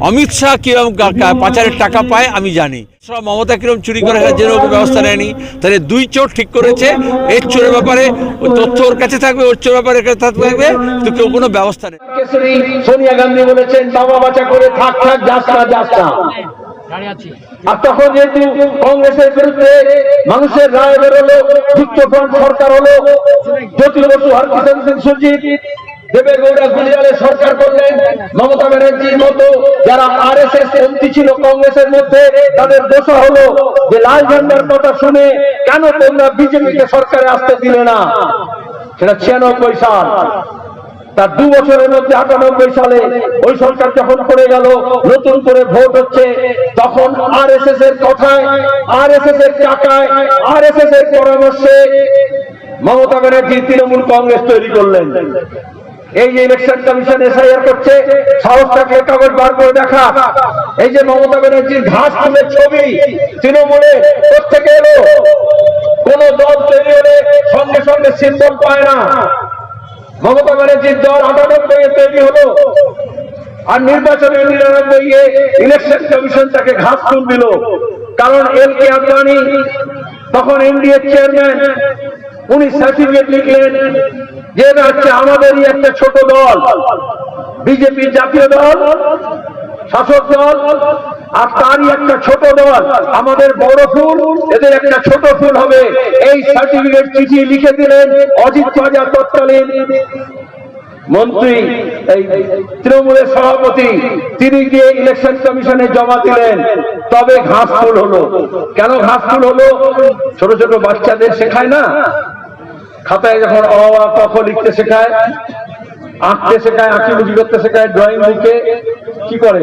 অমিত শাহ কিরম কা- কা- পাচারের টাকা পায়, আমি জানি। মমতা কিরম চুরি করে যে রকম ব্যবস্থা নেয়নি। তাহলে দুই চোর ঠিক করেছে, এর চোরের ব্যাপারে তথ্য ওর কাছে থাকবে, ওর চোরের ব্যাপারে থাকবে কিন্তু কেউ কোনো ব্যবস্থা নেই। সোনিয়া গান্ধী বলেছেন, বাবা বাঁচা করে থাক থাক, যাস না আর তখন যেহেতু কংগ্রেসের বিরুদ্ধে মানুষের রায় বেরোলো যুক্তফ্রন্ট সরকার হলো, জ্যোতি বসু হরকিষণ সিং সুরজিৎ দেবেগৌড়া গুজরালের সরকার করলেন। মমতা ব্যানার্জির মতো যারা আর এস এস এমপি ছিল কংগ্রেসের মধ্যে, তাদের দোষা হলো যে লাল ঝান্ডার কথা শুনে কেন তোমরা বিজেপিকে সরকারে আসতে দিলে না? সেটা ছিয়ানব্বই সাল। তার দু বছরের মধ্যে আটানব্বই সালে ওই সরকার যখন পড়ে গেল, নতুন করে ভোট হচ্ছে, তখন আর এস এস এর কথায় আর এস এস এর টাকায় আর এস এস এর পরামর্শে মমতা ব্যানার্জি তৃণমূল কংগ্রেস তৈরি করলেন। এই যে ইলেকশন কমিশন এসআইআর করছে, সাহস থাকলে কাগজ বার করে দেখা। এই যে মমতা ব্যানার্জির ঘাস তুলে ছবি, তৃণমূলে কোথেকে এলো? কোন দল তৈরি হলে সঙ্গে সঙ্গে সিম্বল পায় না। মমতা ব্যানার্জির দল আটানব্বই এ তৈরি হলো। আর নির্বাচনে নিরানব্বই এ ইলেকশন কমিশন তাকে ঘাস ফুল দিল। কারণ এল কে আদবানি তখন এনডিএ চেয়ারম্যান উনি সার্টিফিকেট লিখলেন যে এটা হচ্ছে আমাদেরই একটা ছোট দল, বিজেপি জাতীয় দল, শাসক দল, আর তারই একটা ছোট দল, আমাদের বড় ফুল, এদের একটা ছোট ফুল হবে। এই সার্টিফিকেট চিঠি লিখে দিলেন অজিত বাজার তৎকালীন মন্ত্রী, এই তৃণমূলের সভাপতি, তিনি গিয়ে ইলেকশন কমিশনে জমা দিলেন। তবে ঘাস ফুল হলো। কেন ঘাস ফুল হলো? ছোট ছোট বাচ্চাদের শেখায় না? খাতায় যখন লিখতে শেখায়, আঁকতে শেখায়, আঁকি বুঝি করতে শেখায় ড্রয়িং বুকে কি করে?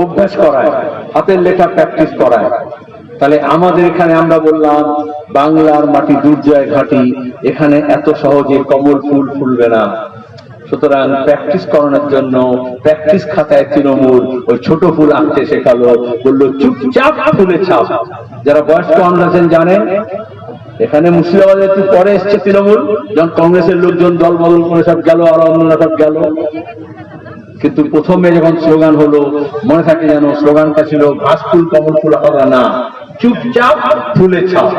অভ্যাস করায়, হাতের লেখা প্র্যাকটিস করায়। তাহলে আমাদের এখানে আমরা বললাম, বাংলার মাটি দুর্জয় ঘাটি, এখানে এত সহজে কমল ফুল ফুলবে না। সুতরাং প্র্যাকটিস করানোর জন্য প্র্যাকটিস খাতায় তৃণমূল ওই ছোট ফুল আঁকতে শেখালো, বলল, চুপচাপ ফুলে ছাপ। যারা বয়স্ক আছেন জানেন এখানে মুর্শিদাবাদে একটু পরে এসছে তৃণমূল, যখন কংগ্রেসের লোকজন দল বদল করে সব গেল, আর অন্যরা সব গেল। কিন্তু প্রথমে যখন স্লোগান হলো, মনে থাকে যেন স্লোগানটা ছিল ঘাস ফুল কমল ফুল আলাদা না, চুপচাপ ফুলে ছাপ।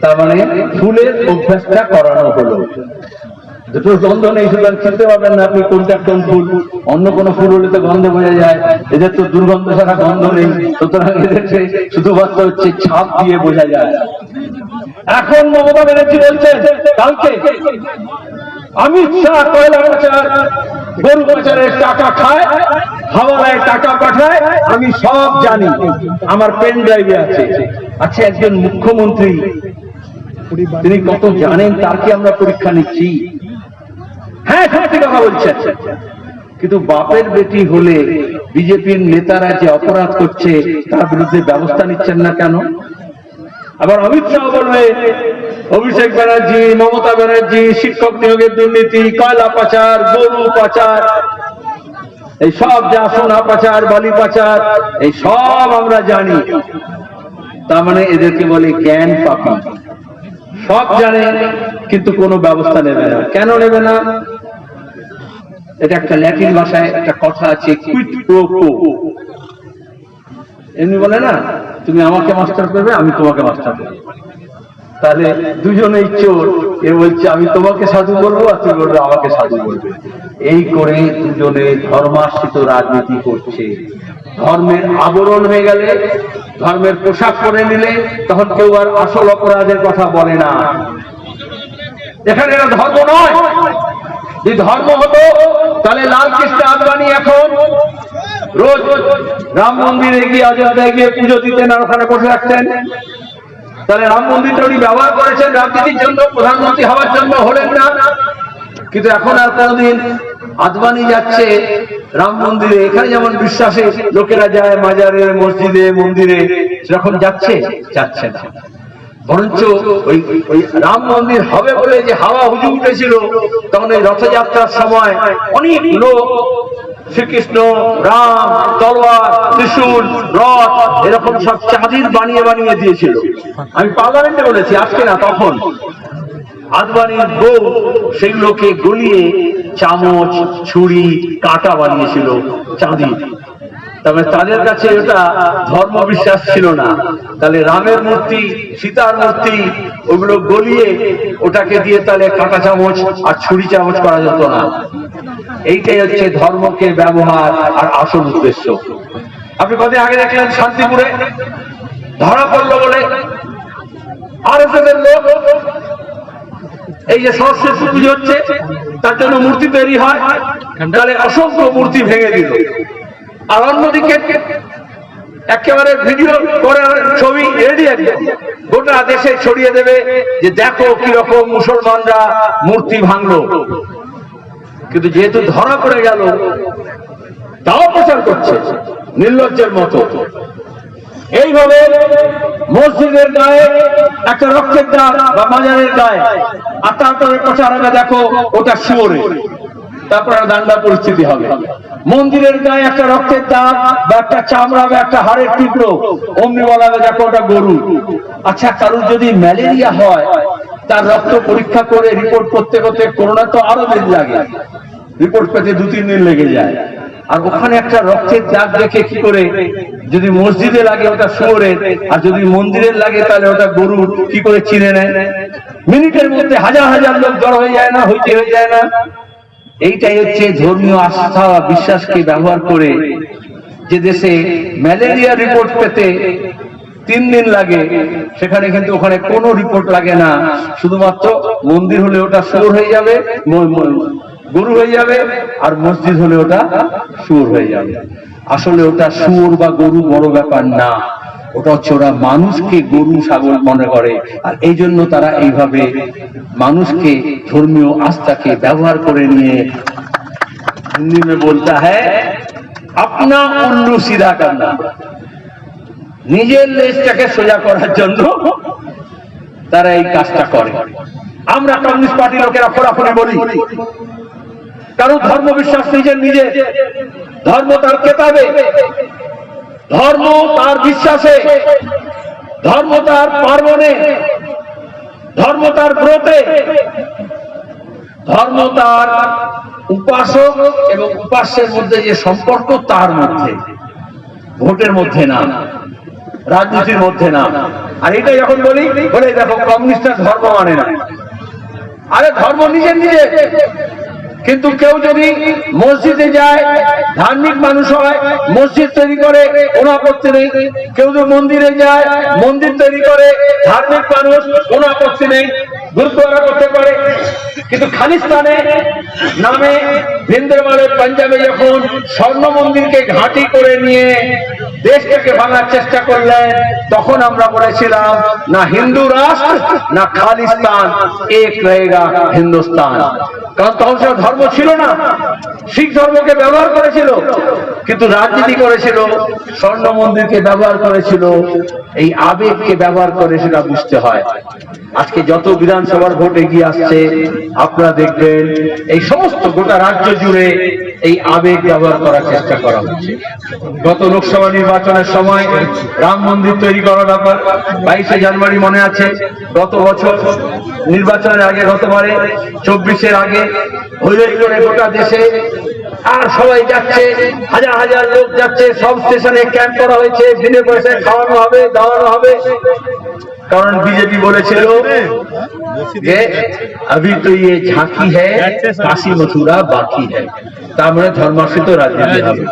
তার মানে ফুলের অভ্যাসটা করানো হলো। নেই সুতরাং চিনতে পারবেন না আপনি কোনটা কোন ফুল। অন্য কোন ফুল হলে তো গন্ধ বোঝা যায়। এদের তো দুর্গন্ধ ছাড়া গন্ধ নেই। সুতরাং এদেরকে শুধুমাত্র হচ্ছে ছাপ দিয়ে বোঝা যায়। এখন মমতা ব্যানার্জি বলছেন, কালকে অমিত শাহ কয়লা পাচার গরু পাচারের টাকা খায় টাকা পাঠায়, আমি সব জানি। আমার পেন ড্রাইভে আছে। আচ্ছা একজন মুখ্যমন্ত্রী, তিনি কত জানেন? তার কি আমরা পরীক্ষা নিচ্ছি? হ্যাঁ সত্যি কথা বলছেন। কিন্তু বাপের বেটি হলে বিজেপির নেতারা যে অপরাধ করছে, তার বিরুদ্ধে ব্যবস্থা নিচ্ছেন না কেন? আবার অমিত শাহ বলবে, অভিষেক ব্যানার্জি, মমতা ব্যানার্জি, শিক্ষক নিয়োগের দুর্নীতি, কয়লা পাচার, গরু পাচার, এই সব যা সোনা পাচার, বালি পাচার, এই সব আমরা জানি। তার মানে এদেরকে বলে জ্ঞান পাপি। সব জানে, কিন্তু কোনো ব্যবস্থা নেবে না। কেন নেবে না? এটা একটা ল্যাটিন ভাষায় একটা কথা আছে এমনি বলে না, তুমি আমাকে মাস্টার করবে, আমি তোমাকে মাস্টার করব তাহলে দুজনেই চোর, এ বলছে, আমি তোমাকে সাধু বলব আর তুমি বলবে, আমাকে সাধু বলবে এই করে দুজনে ধর্মাশ্রিত রাজনীতি করছে। ধর্মের আবরণ হয়ে গেলে, ধর্মের পোশাক পরে নিলে তখন কেউ আর আসল অপরাধের কথা বলে না। এখানে ধর্ম নয়। যদি ধর্ম হতো, তাহলে লাল কৃষ্ণ আদবানি এখন রোজ রাম মন্দিরে গিয়ে অযোধ্যায় গিয়ে পুজো দিতেন আর ওখানে বসে রাখতেন। তাহলে রাম মন্দিরটা উনি ব্যবহার করেছেন রাজনীতির জন্য, প্রধানমন্ত্রী হওয়ার জন্য হলেন না। কিন্তু এখন আর কোনদিন আদবানি যাচ্ছে রাম মন্দিরে। এখানে যেমন বিশ্বাসে লোকেরা যায় মাজারে, মসজিদে, মন্দিরে, সেরকম যাচ্ছে যাচ্ছে না। বরঞ্চ ওই ওই রাম মন্দির হবে বলে যে হাওয়া হুজু উঠেছিল, তখন ওই রথযাত্রার সময় অনেক লোক, শ্রীকৃষ্ণ, রাম, তলোয়ার, ত্রিশূল, রথ, এরকম সব চাঁদির বানিয়ে বানিয়ে দিয়েছিল। আমি পার্লামেন্টে বলেছি, আজকে না, তখন। আদবানির বউ সেগুলোকে গলিয়ে চামচ, ছুরি, কাটা বানিয়েছিল চাঁদি। তবে তাদের কাছে ওটা ধর্ম বিশ্বাস ছিল না। তাহলে রামের মূর্তি, সীতার মূর্তি, ওগুলো গলিয়ে ওটাকে দিয়ে তাহলে কাঁটা চামচ আর ছুরি চামচ করা যেত না। এইটাই হচ্ছে ধর্মকে ব্যবহার আর আসল উদ্দেশ্য। আপনি কদিন আগে দেখলেন শান্তিপুরে? ধরা পড়ল বলে। আর লোক এই যে সরস্বতী পুজো হচ্ছে, তার জন্য মূর্তি তৈরি হয়, তাহলে অসংখ্য মূর্তি ভেঙে দিল। আর অন্যদিকে, একেবারে ভিডিও করে ছবি রেডি একদম গোটা দেশে ছড়িয়ে দেবে যে দেখো কীরকম মুসলমানরা মূর্তি ভাঙলো। কিন্তু যেহেতু ধরা পড়ে গেল, তাও প্রচার করছে, নির্লজ্জের মতো। এইভাবে মসজিদের গায়ে একটা রক্তের দাগ বা মাজারের গায়ে আর তারপরে প্রচার হবে, দেখো, ওটা শুয়োরে। তারপরে দাঙ্গা পরিস্থিতি হবে। মন্দিরের গায়ে একটা রক্তের দাগ বা একটা চামড়া বা একটা হাড়ের টুকরো, অমনি বলা হবে দেখো, ওটা গরু। আচ্ছা কারোর যদি ম্যালেরিয়া হয়, তার রক্ত পরীক্ষা করে রিপোর্ট করতে করতে করোনা তো আরও দিন লাগে। রিপোর্ট পেতে দু তিন দিন লেগে যায়। আর ওখানে একটা রক্তের দাগ দেখে কি করে? যদি মসজিদে লাগে ওটা শুয়োরের আর যদি মন্দিরে লাগে তাহলে ওটা গরু কি করে চিনে নেয়? মিনিটের মধ্যে হাজার হাজার লোক জড় হয়ে যায় না হইতে হয়ে যায় না। এইটাই হচ্ছে ধর্মীয় আস্থা বা বিশ্বাসকে ব্যবহার করে যে দেশে ম্যালেরিয়া রিপোর্ট পেতে তিন দিন লাগে, সেখানে কিন্তু ওখানে কোনো রিপোর্ট লাগে না। শুধুমাত্র মন্দির হলে ওটা সুর হয়ে যাবে গুরু হয়ে যাবে আর মসজিদ হলে ওটা সুর হয়ে যাবে। আসলে ওটা সুর বা গরু বড় ব্যাপার না। ওটা হচ্ছে ওরা মানুষকে গরু, ছাগল মনে করে। আর এই জন্য তারা এইভাবে মানুষকে ধর্মীয় আস্থাকে ব্যবহার করে নিয়ে হিন্দি মে বলতে হ্যাঁ আপনা অন্য সিধা কান্না। নিজের লেজটাকে সোজা করার জন্য তারা এই কাজটা করে। আমরা কমিউনিস্ট পার্টির লোকেরা ফোরাফুরি বলি। কারণ ধর্ম বিশ্বাস নিজের নিজে। ধর্ম তার কেতাবে ধর্ম তার বিশ্বাসে। ধর্ম তার পার্বণে। ধর্ম তার ব্রতে। ধর্ম তার উপাসক এবং উপাস্যের মধ্যে যে সম্পর্ক তার মধ্যে। ভোটের মধ্যে না। রাজনীতির মধ্যে না। আর এটা যখন বলি, বলে দেখো কমিউনিস্টরা ধর্ম মানে না। আরে ধর্ম নিজের নিজে। কিন্তু কেউ যদি মসজিদে যায়, ধার্মিক মানুষ হয়, মসজিদ তৈরি করে কোনো আপত্তি নেই। কেউ যদি মন্দিরে যায়, মন্দির তৈরি করে, ধার্মিক মানুষ কোনো আপত্তি নেই। গুরুদ্বারা করতে পারে। কিন্তু খালিস্তানে নামে ভিন্দ্রমালে পাঞ্জাবে যখন স্বর্ণ মন্দিরকে ঘাঁটি করে নিয়ে দেশটাকে ভাঙার চেষ্টা করলেন, তখন আমরা বলেছিলাম, না হিন্দু রাষ্ট্র, না খালিস্তান, এক রয়েগা হিন্দুস্তান। কারণ তখন সেটা ধর্ম ছিল না। শিখ ধর্মকে ব্যবহার করেছিল, কিন্তু রাজনীতি করেছিল, স্বর্ণ মন্দিরকে ব্যবহার করেছিল, এই আবেগকে ব্যবহার করে সেটা বুঝতে হয়। আজকে যত বিধানসভার ভোট এগিয়ে আসছে, আপনারা দেখবেন এই সমস্ত গোটা রাজ্য জুড়ে এই আবেগ ব্যবহার করার চেষ্টা করা হচ্ছে। গত লোকসভা নির্বাচনের সময় রাম মন্দির তৈরি করার ব্যাপার বাইশে জানুয়ারি মনে আছে। গত বছর নির্বাচনের আগে গতবারে চব্বিশের আগে। হইলই করে গোটা দেশে আর সবাই যাচ্ছে, হাজার হাজার লোক যাচ্ছে, সব স্টেশনে ক্যাম্প করা হয়েছে, বিনে পয়সায় খাওয়ানো হবে, দাওয়ানো হবে। কারণ বিজেপি বলেছিল যে अभी तो ये झांकी है काशी मथुरा बाकी है তার মানে ধর্মাশ্রিত রাজনীতি হবে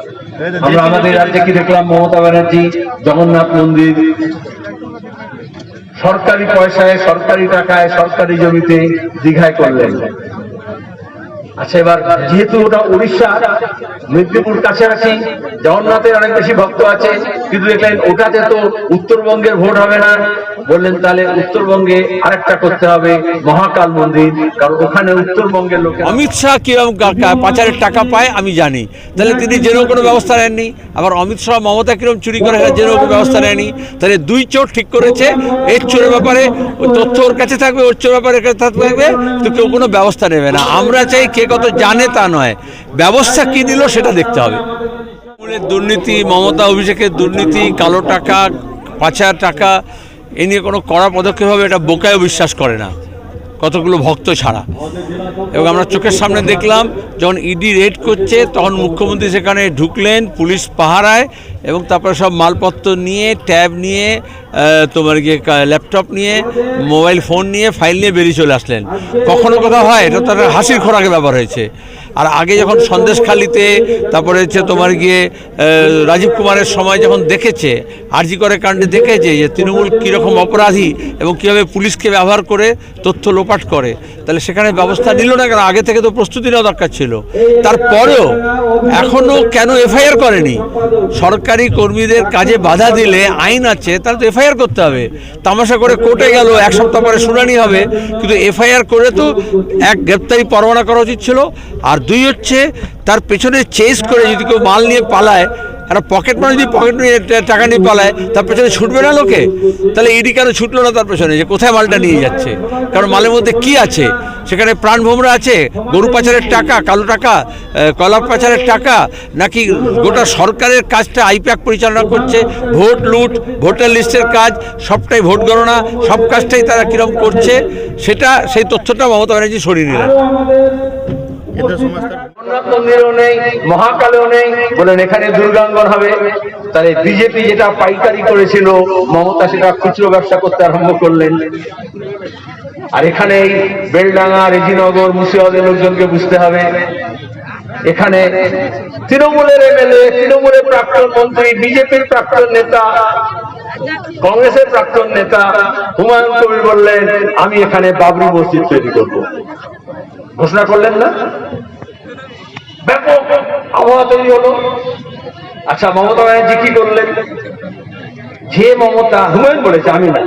আমরা আমাদের রাজ্যে কি দেখলাম মমতা ব্যানার্জি জগন্নাথ মন্দির সরকারি পয়সায় সরকারি টাকায় সরকারি জমিতে দীঘায় করলেন আচ্ছা এবার যেহেতু ওটা উড়িষ্যা মেদিনীপুর কাছাকাছি জগন্নাথের অনেক বেশি ভক্ত আছে কিন্তু দেখলেন ওটাতে তো উত্তরবঙ্গের ভোট হবে না বললেন, তাহলে উত্তরবঙ্গে আরেকটা করতে হবে, মহাকাল মন্দির, কারণ ওখানে উত্তরবঙ্গের লোকের অমিত শাহ কীরকম পাচারের টাকা পায়, আমি জানি। তাহলে তিনি যেন কোনো ব্যবস্থা নেননি, আবার অমিত শাহ, মমতা কীরকম চুরি করে যেন কোনো ব্যবস্থা নেয়নি তাহলে দুই চোর ঠিক করেছে, এর চোরের ব্যাপারে তথ্য ওর কাছে থাকবে, ওর চোর ব্যাপারে থাকবে তো কেউ কোনো ব্যবস্থা নেবে না। আমরা চাই কে কত জানে তা নয়। ব্যবস্থা কি দিল সেটা দেখতে হবে। দুর্নীতি, মমতা অভিষেকের দুর্নীতি, কালো টাকা, পাচার টাকা এ নিয়ে কোনো কড়া পদক্ষেপ হবে এটা বোকায়ও বিশ্বাস করে না। কতগুলো ভক্ত ছাড়া। এবং আমরা চোখের সামনে দেখলাম, যখন ইডি রেড করছে, তখন মুখ্যমন্ত্রী সেখানে ঢুকলেন, পুলিশ পাহারায় এবং তারপরে সব মালপত্র নিয়ে, ট্যাব নিয়ে তোমার গিয়ে ল্যাপটপ নিয়ে, মোবাইল ফোন নিয়ে, ফাইল নিয়ে বেরিয়ে চলে আসলেন। কখনো কথা হয়, এটা তো একটা হাসির খোরাকে ব্যাপার হয়েছে। আর আগে যখন সন্দেশখালিতে, তারপরে হচ্ছে তোমার গিয়ে রাজীব কুমারের সময় যখন দেখেছে, আরজি করে কাণ্ডে দেখেছে যে তৃণমূল কীরকম অপরাধী এবং কীভাবে পুলিশকে ব্যবহার করে তথ্য লোপাট করে, তাহলে সেখানে ব্যবস্থা নিল না কেন আগে থেকে তো প্রস্তুতি নেওয়া দরকার ছিল। তারপরেও এখনও কেন এফআইআর করেনি? সরকারি কর্মীদের কাজে বাধা দিলে আইন আছে, তাহলে তো এফআইআর করতে হবে। তামাশা করে কোর্টে গেল, এক সপ্তাহ পরে শুনানি হবে। কিন্তু এফআইআর করে তো এক গ্রেপ্তারি পরোয়ানা করা উচিত ছিল। আর দুই হচ্ছে, তার পেছনে চেস করে যদি কেউ মাল নিয়ে পালায় একটা পকেট মার যদি পকেট নিয়ে টাকা নিয়ে পালায়, তার পেছনে ছুটবে না লোকে? তাহলে ইডি কেন ছুটলো না তার পেছনে যে কোথায় মালটা নিয়ে যাচ্ছে? কারণ মালের মধ্যে কি আছে? সেখানে প্রাণ ভোমরা আছে, গরু পাচারের টাকা, কালো টাকা কলা পাচারের টাকা, নাকি গোটা সরকারের কাজটা আইপ্যাক পরিচালনা করছে? ভোট, লুট, ভোটার লিস্টের কাজ, সবটাই ভোট গণনা, সব কাজটাই তারা কিরম করছে? সেটা, সেই তথ্যটা মমতা ব্যানার্জি সরিয়ে নিলেন। জগন্নাথ মন্দিরেও নেই, মহাকালেও নেই। বলেন, এখানে দুর্গাঙ্গন হবে। তাহলে বিজেপি যেটা পাইকারি করেছিল, মমতা সেটা খুচরো ব্যবসা করতে আরম্ভ করলেন। আর এখানে এই বেলডাঙ্গা, রেজিনগর, মুর্শিদাবাদের লোকজনকে বুঝতে হবে। এখানে তৃণমূলের এমএলএ, তৃণমূলের প্রাক্তন মন্ত্রী, বিজেপির প্রাক্তন নেতা, কংগ্রেসের প্রাক্তন নেতা হুমায়ুন কবির বললেন, আমি এখানে বাবরি মসজিদ তৈরি করব। ঘোষণা করলেন না? ব্যাপক আবহাওয়া তৈরি হলো। আচ্ছা মমতা ব্যানার্জি কি করলেন? যে মমতা হুমায়ুন বলেছে, আমি না।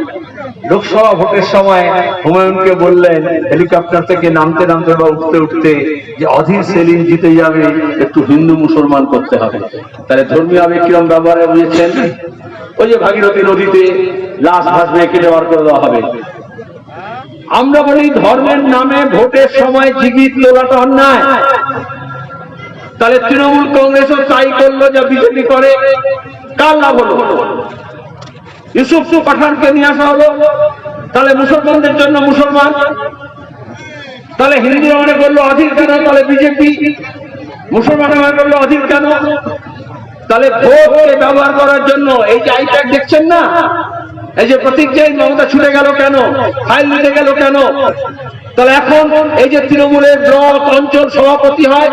লোকসভা ভোটের সময় হুমায়ুনকে বললেন, হেলিকপ্টার থেকে নামতে নামতে বা উঠতে উঠতে যে অধীর সেলিম জিতে যাবে, একটু হিন্দু মুসলমান করতে হবে। তাহলে ধর্মীয় আবেগ কিরম ব্যবহারে বুঝেছেন? ওই যে ভাগীরথী নদীতে লাশ ভাসবে কেটে বার করে দেওয়া হবে। আমরা বলি, ধর্মের নামে ভোটের সময় জিগির তোলাটা অন্যায় তাহলে তৃণমূল কংগ্রেসও তাই করল যা বিজেপি করে। কার লাভ হলো? ইউসুফ পাঠানকে নিয়ে আসা হলো। তাহলে মুসলমানদের জন্য মুসলমান। তাহলে হিন্দুরা মনে করল অধীর কেন? তাহলে বিজেপি। মুসলমান মনে করল অধীর কেন? তাহলে ভোটকে ব্যবহার করার জন্য এই যে আইপ্যাক দেখছেন না? এই যে প্রতীক যে মমতা ছুটে গেল কেন? ফাইল নিতে গেল কেন? তাহলে এখন এই যে তৃণমূলের ব্লক অঞ্চল সভাপতি হয়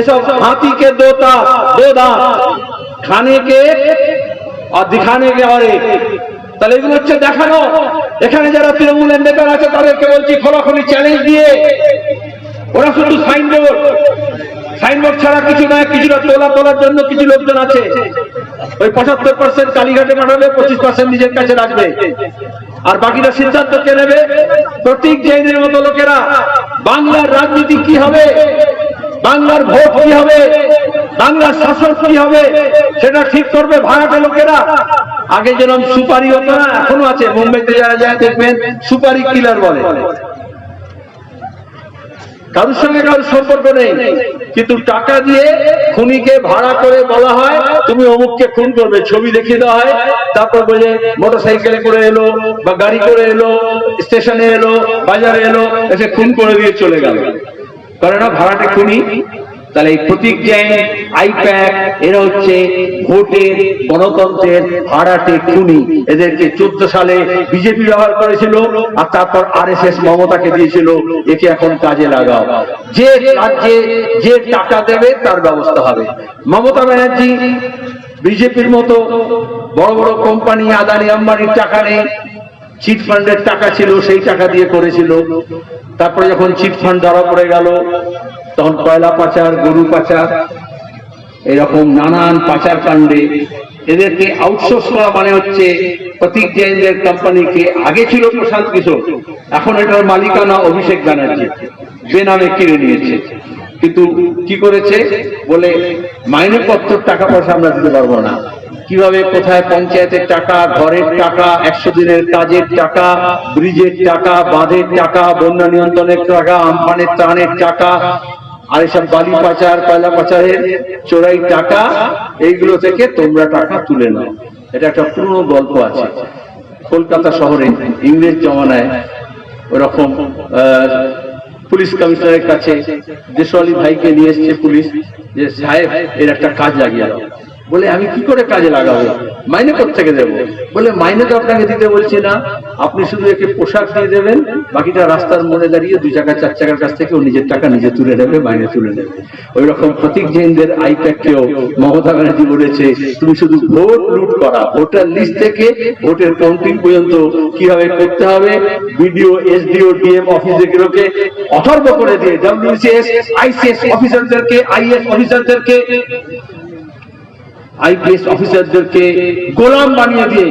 এসব হাতিকে দোতা, দোদা খানে কে আর দিখানে কে অরে তাহলে এগুলো হচ্ছে দেখানো। এখানে যারা তৃণমূলের নেতারা আছে, তাদেরকে বলছি, খোলাখুলি চ্যালেঞ্জ দিয়ে ওরা শুধু সাইনবোর্ড সাইনবোর্ড ছাড়া কিছু নয় কিছুটা তোলা তোলার জন্য কিছু লোকজন আছে। ওই পঁচাত্তর পার্সেন্ট কালীঘাটে পাঠাবে পঁচিশ পার্সেন্ট নিজের কাছে রাখবে। আর বাকিটা সিদ্ধান্ত কে নেবে? প্রতীক জৈনের মতো লোকেরা। বাংলার রাজনীতি কি হবে? বাংলার ভোট কি হবে? বাংলার শাসন কি হবে? সেটা ঠিক করবে ভাড়াটে লোকেরা। আগে যেরকম সুপারি হতো না, এখনও আছে। মুম্বাইতে যারা যায় দেখবেন, সুপারি কিলার বলে। কারোর সঙ্গে কারোর সম্পর্ক নেই। কিন্তু টাকা দিয়ে খুনিকে ভাড়া করে বলা হয়, তুমি অমুককে খুন করবে, ছবি দেখিয়ে দেওয়া হয়। তারপর বলে মোটর সাইকেলে করে এলো, বা গাড়ি করে এলো, স্টেশনে এলো, বাজারে এলো, এসে খুন করে দিয়ে চলে গেল। করে না ভাড়াটে খুনি তাহলে এই প্রতীক জৈন আইপ্যাক এরা হচ্ছে ভোটের গণতন্ত্রের ভাড়াটে খুনি। এদেরকে চোদ্দ সালে বিজেপি ব্যবহার করেছিল, আর তারপর আর এস এস মমতাকে দিয়েছিল, একে এখন কাজে লাগাও। যে রাজ্যে যে টাকা দেবে, তার ব্যবস্থা হবে। মমতা ব্যানার্জি বিজেপির মতো বড় বড় কোম্পানি, আদানি, আম্বানির টাকা নেই। চিট ফান্ডের টাকা ছিল, সেই টাকা দিয়ে করেছিল। তারপরে যখন চিট ফান্ড ধরা পড়ে গেল, তখন কয়লা পাচার, গরু পাচার, এরকম নানান পাচার কাণ্ডে এদেরকে আউটসোর্স করা মানে হচ্ছে প্রতীক জৈনদের কোম্পানিকে আগে ছিল প্রশান্ত কিশোর, এখন এটার মালিকানা অভিষেক ব্যানার্জি বেনামে কিনে নিয়েছে। কিন্তু কি করেছে? বলে, মাইনে পত্র টাকা পয়সা আমরা দিতে পারব না। কীভাবে, কোথায় পঞ্চায়েতের টাকা, ঘরের টাকা, একশো দিনের কাজের টাকা, ব্রিজের টাকা, বাঁধের টাকা, বন্যা নিয়ন্ত্রণের টাকা, আমফানের ত্রাণের টাকা আর এসব বালি পাচার, কয়লা পাচারের চোরাই টাকা, এইগুলো থেকে তোমরা টাকা তুলে নাও। এটা একটা পুরনো গল্প আছে। কলকাতা শহরে ইংরেজ জমানায় ওরকম পুলিশ কমিশনারের কাছে দেশওয়ালি ভাইকে নিয়ে এসছে পুলিশ, যে সাহেব, এর একটা কাজ লাগিয়ে বলে, আমি কি করে কাজে লাগাবো? মাইনে থেকে দেবো? বলে, মাইনে তো আপনাকে দিতে বলছি না। আপনি শুধু একে পোশাক দিয়ে দেবেন, বাকিটা রাস্তার মোড়ে দাঁড়িয়ে দুই চাকা চার চাকার কাছ থেকে নিজের টাকা নিজে তুলে নেবে, মাইনে তুলে নেবে। ওই রকম প্রতীক জৈনদের আইপ্যাককেও মমতা ব্যানার্জি বলেছে, তুমি শুধু ভোট লুট করা, ভোটার লিস্ট থেকে ভোটের কাউন্টিং পর্যন্ত কীভাবে করতে হবে? বিডিও, এসডিও, ডিএম অফিসগুলোকে অথর্ব করে দিয়ে ডব্লিউসিএস আইসিএস অফিসারদেরকে আইএস অফিসারদেরকে আইপিএস অফিসারদেরকে গোলাম বানিয়ে দিয়ে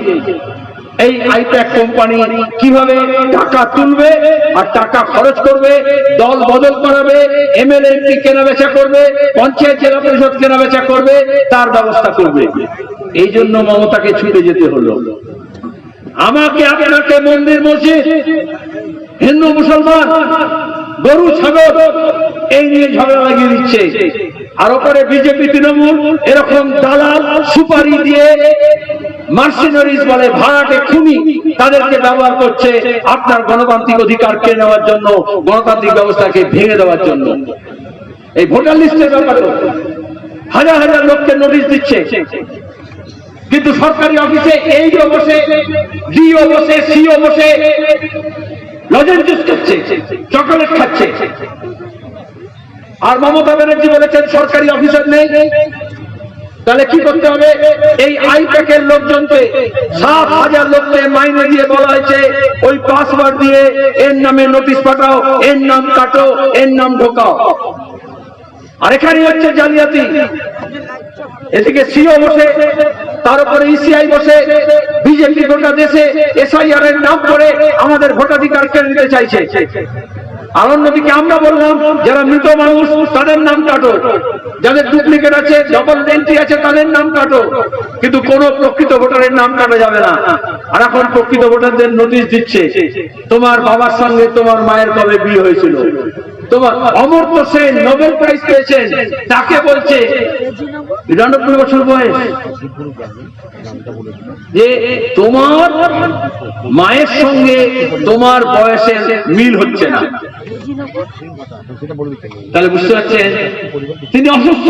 এই আইপ্যাক কোম্পানি কীভাবে টাকা তুলবে আর টাকা খরচ করবে, দল বদল করাবে এমএলএ এমপি কেনা বেচা করবে, পঞ্চায়েত জেলা পরিষদ কেনা বেচা করবে, তার ব্যবস্থা করবে। এই জন্য মমতাকে ছুটে যেতে হলো। আমাকে আপনাকে মন্দির মসজিদ হিন্দু মুসলমান গরু, ছাগল, এই নিয়ে ঝগড়া লাগিয়ে দিচ্ছে। আর ওপরে বিজেপি, তৃণমূল, এরকম দালাল, সুপারি দিয়ে মার্সিনারিজ বলে ভাড়াটে খুনি তাদেরকে ব্যবহার করছে আপনার গণতান্ত্রিক অধিকার কেড়ে নেওয়ার জন্য, গণতান্ত্রিক ব্যবস্থাকে ভেঙে দেওয়ার জন্য। এই ভোটার লিস্টের ব্যাপারে হাজার হাজার লোককে নোটিশ দিচ্ছে। কিন্তু সরকারি অফিসে এই বসে ডিও বসে সিও বসে লজেন জুস খাচ্ছে, চকোলেট খাচ্ছে। আর মমতা ব্যানার্জি বলেছেন, সরকারি অফিসার নেই। তাহলে কি করতে হবে? এই আই প্যাকের লোকজনকে সাত হাজার লোককে মাইনে দিয়ে বলা হয়েছে, ওই পাসওয়ার্ড দিয়ে এর নামে নোটিশ পাঠাও, এর নাম কাটো, এর নাম ঢোকাও। আর এখানে হচ্ছে জালিয়াতি। এদিকে সিও বসে, তার উপরে ইসিআই বসে, বিজেপি গোটা দেশে এসআইআর এর নাম করে আমাদের ভোটাধিকার কেড়ে নিতে চাইছে। আর অন্যদিকে আমরা বললাম, যারা মৃত মানুষ, তাদের নাম কাটো। যাদের ডুপ্লিকেট আছে ডবল এন্ট্রি আছে, তাদের নাম কাটো। কিন্তু কোন প্রকৃত ভোটারের নাম কাটা যাবে না। আর এখন প্রকৃত ভোটারদের নোটিশ দিচ্ছে, তোমার বাবার সঙ্গে তোমার মায়ের কবে বিয়ে হয়েছিল? তোমার অমর্ত্য সেন নোবেল প্রাইজ পেয়েছেন। তাকে বলছে বিরানব্বই বছর বয়স। যে তোমার মায়ের সঙ্গে তোমার বয়সের মিল হচ্ছে না। তাহলে বুঝতে পারছেন? তিনি অসুস্থ।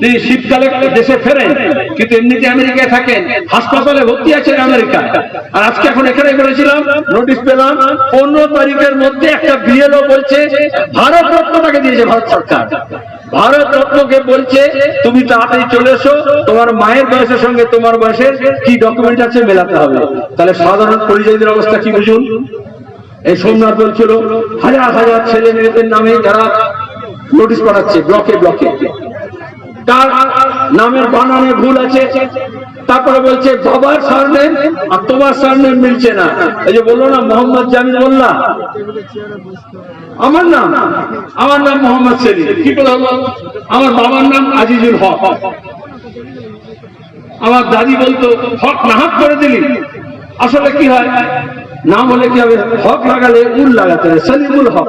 তিনি শীতকালে দেশে ফেরেন, কিন্তু এমনিতে আমেরিকায় থাকেন। হাসপাতালে ভর্তি আছেন আমেরিকায় আর আজকে এখন এখানে করেছিলাম নোটিশ পেলাম, পনেরো তারিখের মধ্যে একটা বিএলও বলছে, ভারত রত্ন তাকে দিয়েছে ভারত সরকার। ভারত রত্নকে বলছে, তুমি তাড়াতাড়ি চলে এসো, তোমার মায়ের বয়সের সঙ্গে তোমার বয়সের কি ডকুমেন্ট আছে মেলাতে হবে? তাহলে সাধারণ পরিযায়ীদের অবস্থা কি বুঝুন? এই সোমনাথ বলছিল, হাজার হাজার ছেলে মেয়েদের নামে যারা নোটিশ পাঠাচ্ছে ব্লকে ব্লকে তার নামের বানানে ভুল আছে। তারপরে বলছে, বাবার সারনেম আর তোমার সারনেম মিলছে না। এই যে বলল না, মোহাম্মদ জামিল মোল্লা? আমার নাম? আমার নাম মোহাম্মদ সেলিম। কি হলো? আমার বাবার নাম আজিজুল হক। আমার দাদি বলতো, হক নাহাক করে দিলি। আসলে কি হয়? নাম হলে কি হবে? হক লাগালে উল লাগাতে হবে, সলিমুল হক।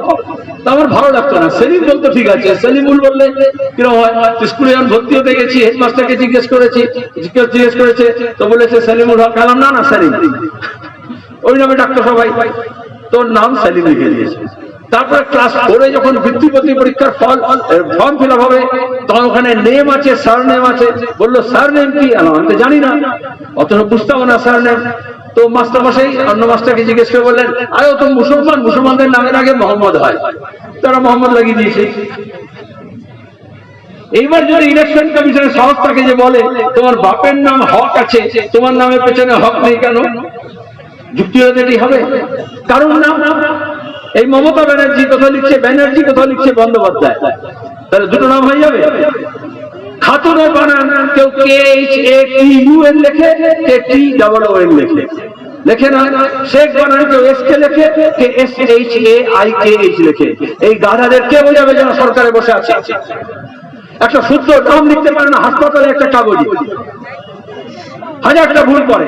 আমার ভালো লাগতো না। সেলিম বলতো, ঠিক আছে। সেলিমুল বললে কীরকম হয়? স্কুলে যখন ভর্তি হতে গেছি, হেডমাস্টারকে জিজ্ঞেস করেছি, জিজ্ঞেস করেছে, তো বলেছে, সেলিমুল হক। কালাম না না, সেলিম। ওই নামে ডাক্তার সবাই, তোর নাম সেলিম লিখে দিয়েছে। তারপরে ক্লাস ফোরে যখন বৃত্তিপতি পরীক্ষার ফল ফর্ম ফিল আপ হবে, তখন ওখানে নেম আছে সার নেম আছে। বলল সার নেম কি? আমি তো জানি না। অত বুঝতাম না সার নেম তো মাস্টার মশাই, অন্য মাস্টারকে জিজ্ঞেস করে বললেন, আরে তো মুসলমান, মুসলমানদের নামের আগে মোহাম্মদ হয়। তারা মোহাম্মদ লাগিয়ে দিয়েছে। এইবার যদি ইলেকশন কমিশনের সাহস থাকে যে বলে, তোমার বাপের নাম হক আছে, তোমার নামের পেছনে হক নেই কেন? যুক্তি হতে হবে। কারণ নাম এই মমতা ব্যানার্জি কোথাও লিখছে, ব্যানার্জি কোথাও লিখছে, বন্দ্যোপাধ্যায়? তাহলে দুটো নাম হয়ে যাবে। খাতুনের বানান। কেউ K H A U N লেখে, K T double O N লেখে। লেখে না, শেখ বানান, কেউ এস কে লেখে, K S H A I K H লেখে। এই গাধাদের কে বোঝাবে যেন সরকারে বসে আছে? একটা শুদ্ধ নাম লিখতে পারে না, হাসপাতালে একটা কাগজ। হাজারটা ভুল করে।